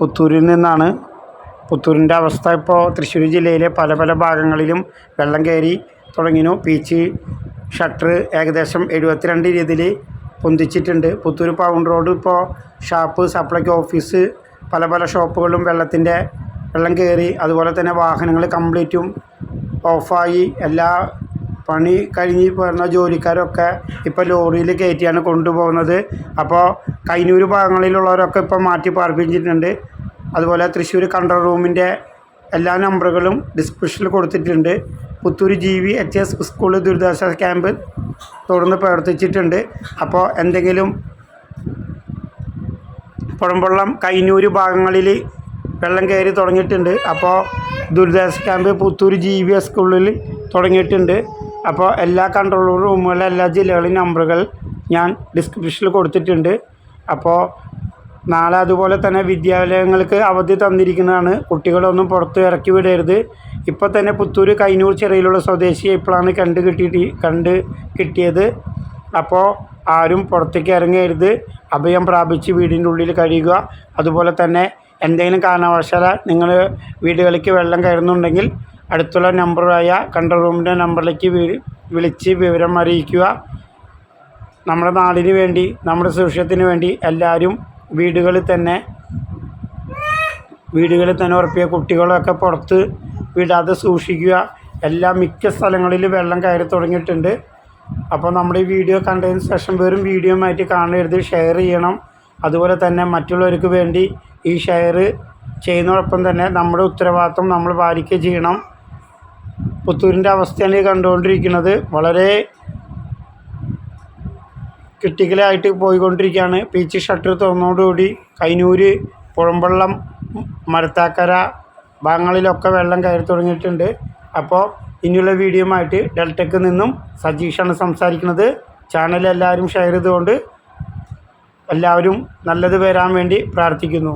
പുത്തൂരിൽ നിന്നാണ്. പുത്തൂരിന്റെ അവസ്ഥ ഇപ്പോൾ തൃശ്ശൂർ ജില്ലയിലെ പല പല ഭാഗങ്ങളിലും വെള്ളം കയറി തുടങ്ങിനു. പീച്ച് ഷട്ടർ ഏകദേശം എഴുപത്തിരണ്ട് രീതിയിൽ പൊന്തിച്ചിട്ടുണ്ട്. പുത്തൂർ പൗണ്ട് റോഡ് ഇപ്പോൾ ഷാപ്പ് സപ്ലൈക്ക് ഓഫീസ് പല പല ഷോപ്പുകളും വെള്ളത്തിന്റെ വെള്ളം കയറി. അതുപോലെ തന്നെ വാഹനങ്ങൾ കംപ്ലീറ്റും ഓഫായി. എല്ലാ പണി കഴിഞ്ഞ് പറഞ്ഞ ജോലിക്കാരൊക്കെ ഇപ്പോൾ ലോറിയിൽ കയറ്റിയാണ് കൊണ്ടുപോകുന്നത്. അപ്പോൾ കൈനൂർ ഭാഗങ്ങളിലുള്ളവരൊക്കെ ഇപ്പോൾ മാറ്റി പാർപ്പിച്ചിട്ടുണ്ട്. അതുപോലെ തൃശ്ശൂർ കൺട്രോൾ റൂമിന്റെ എല്ലാ നമ്പറുകളും ഡിസ്ക്രിപ്ഷനിൽ കൊടുത്തിട്ടുണ്ട്. Puthur G V H S school ദുരിതാശ്വാസ ക്യാമ്പ് തുടർന്ന് പ്രവർത്തിച്ചിട്ടുണ്ട്. അപ്പോൾ എന്തെങ്കിലും പുഴമ്പള്ളം കൈനൂർ ഭാഗങ്ങളിൽ വെള്ളം കയറി തുടങ്ങിയിട്ടുണ്ട്. അപ്പോൾ ദുരിതാശ്വാസ camp Puthur G V S സ്കൂളിൽ തുടങ്ങിയിട്ടുണ്ട്. അപ്പോൾ എല്ലാ കൺട്രോൾ റൂമുകളിലെ എല്ലാ ജില്ലകളിലും നമ്പറുകൾ ഞാൻ ഡിസ്ക്രിപ്ഷനിൽ കൊടുത്തിട്ടുണ്ട്. അപ്പോൾ നാളെ അതുപോലെ തന്നെ വിദ്യാലയങ്ങൾക്ക് അവധി തന്നിരിക്കുന്നതാണ്. കുട്ടികളൊന്നും പുറത്ത് ഇറക്കി വിടരുത്. ഇപ്പോൾ തന്നെ പുത്തൂർ കൈനൂർ ചിറയിലുള്ള സ്വദേശിയെ ഇപ്പോഴാണ് കണ്ട് കിട്ടി കണ്ട് കിട്ടിയത്. അപ്പോൾ ആരും പുറത്തേക്ക് ഇറങ്ങരുത്. അഭയം പ്രാപിച്ച് വീടിന്റെ ഉള്ളിൽ കഴിയുക. അതുപോലെ തന്നെ എന്തെങ്കിലും കാരണവശാല നിങ്ങൾ വീടുകളിലേക്ക് വെള്ളം കയറുന്നുണ്ടെങ്കിൽ അടുത്തുള്ള നമ്പറായ കൺട്രോൾ റൂമിന്റെ നമ്പറിലേക്ക് വിളിച്ച് വിവരം അറിയിക്കുക. നമ്മുടെ നാടിന് വേണ്ടി നമ്മുടെ സുരക്ഷത്തിന് വേണ്ടി എല്ലാവരും വീടുകളിൽ തന്നെ വീടുകളിൽ തന്നെ ഉറപ്പിയ കുട്ടികളൊക്കെ പുറത്ത് വിടാതെ സൂക്ഷിക്കുക. എല്ലാ മിക്ക സ്ഥലങ്ങളിലും വെള്ളം കയറി തുടങ്ങിയിട്ടുണ്ട്. അപ്പോൾ നമ്മുടെ ഈ വീഡിയോ കണ്ടതിന് ശേഷം വെറും വീഡിയോ ആയിട്ട് കാണരുത്. ഷെയർ ചെയ്യണം. അതുപോലെ തന്നെ മറ്റുള്ളവർക്ക് വേണ്ടി ഈ ഷെയർ ചെയ്യുന്നതോടൊപ്പം തന്നെ നമ്മുടെ ഉത്തരവാദിത്വം നമ്മൾ പാലിക്കുകയും ചെയ്യണം. പുത്തൂരിന്റെ അവസ്ഥയാണ് കണ്ടുകൊണ്ടിരിക്കുന്നത്. വളരെ ക്രിട്ടിക്കലായിട്ട് പോയിക്കൊണ്ടിരിക്കുകയാണ്. പീച്ച് ഷട്ടർ തുറന്നതോടുകൂടി കൈനൂര് പുഴമ്പള്ളം മരത്താക്കര ഭാഗങ്ങളിലൊക്കെ വെള്ളം കയറി തുടങ്ങിയിട്ടുണ്ട്. അപ്പോൾ ഇനിയുള്ള വീഡിയോയുമായിട്ട് ഡെൽറ്റക്ക് നിന്നും സജീഷാണ് സംസാരിക്കുന്നത്. ചാനൽ എല്ലാവരും ഷെയർ ചെയ്തുകൊണ്ട് എല്ലാവരും നല്ലത് വരാൻ വേണ്ടി പ്രാർത്ഥിക്കുന്നു.